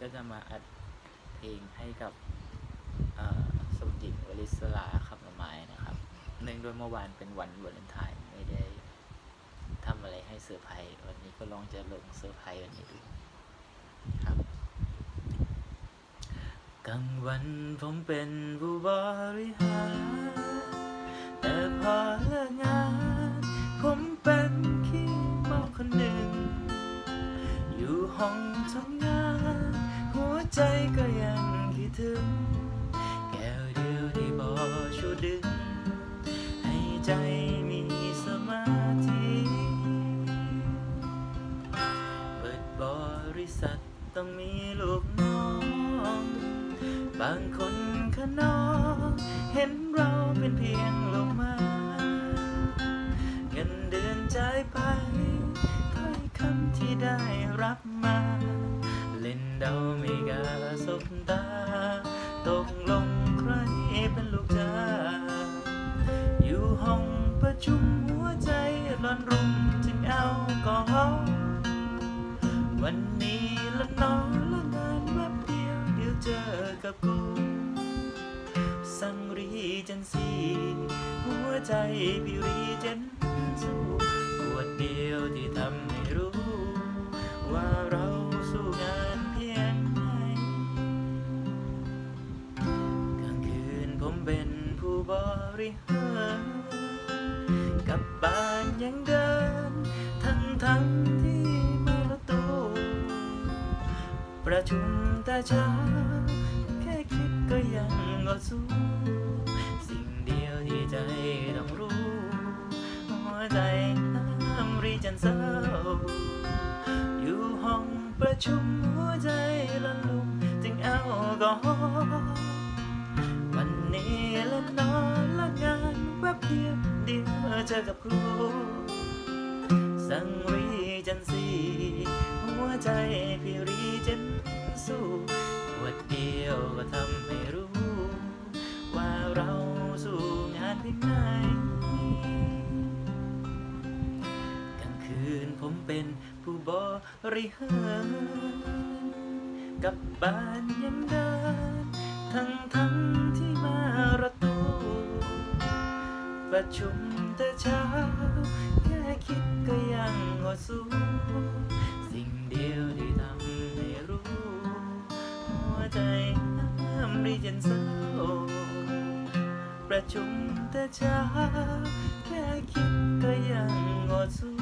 ก็จะมาอัดเพลงให้กับเอ่อสมจิตวลิศลาขับละไม้นะครับเนื่องด้วยเมื่อวานเป็นวันวาเลนไทน์ไม่ได้ทำอะไรให้เซอร์ไพรส์วันนี้ก็ลองจะลงเซอร์ไพรส์วันนี้ดูครับกลางวันผมเป็นผู้บริหารแต่พอเลิกงาน ผมเป็นขี้เมาคนหนึ่ง อยู่ห้องทำงานหัว ใจก็ยังคิดถึง แก้วเดียวที่บอชูดึง ให้ใจมีสมาธิ เปิดบริษัทต้องมีลูกน้อง บางคนขนอกเห็นเราเป็นเพียงโลมาเงินเดือนจ่ายไปถ้อยคำที่ได้รับมา ชุ่มหัวใจร้อนรุ่มจึงเอากอฮอล์วันนี้ละนอนละงานแวบเดียวเดี๋ยวเจอกับกูสังรีจันสีหัวใจพี่รีเจนสู้ปวดเดียวที่ทำให้รู้ ว่าเราสู้งานเพียงไหนกลางคืนผมเป็นผู้บริหาร กลับบ้านยังเดิน ทั้งทั้งที่ไม่รู้ตัวประชุมแต่เช้าแค่คิดก็ยังอดสู้ สิ่งเดียวที่ใจต้องรู้ หัวใจน้ำรีจันเศร้า อยู่ห้องประชุมหัวใจละลุมจึงเอาก็ เจอกับครู สังรีจันสีหัวใจพี่รีเจนสู้ปวดเดียวก็ทำให้รู้ ว่าเราสู้งานเพียงไหนกลางคืนผมเป็นผู้บริหารกับบ้านยังเดินทั้งทั้งที่มารถตู้ประชุม แต่เช้า แค่คิดก็ยังหดสูสิ่งเดียวที่ทำให้รู้ หัวใจห้ามรีจนเศร้าประชุมแต่เช้า แค่คิดก็ยังหดสู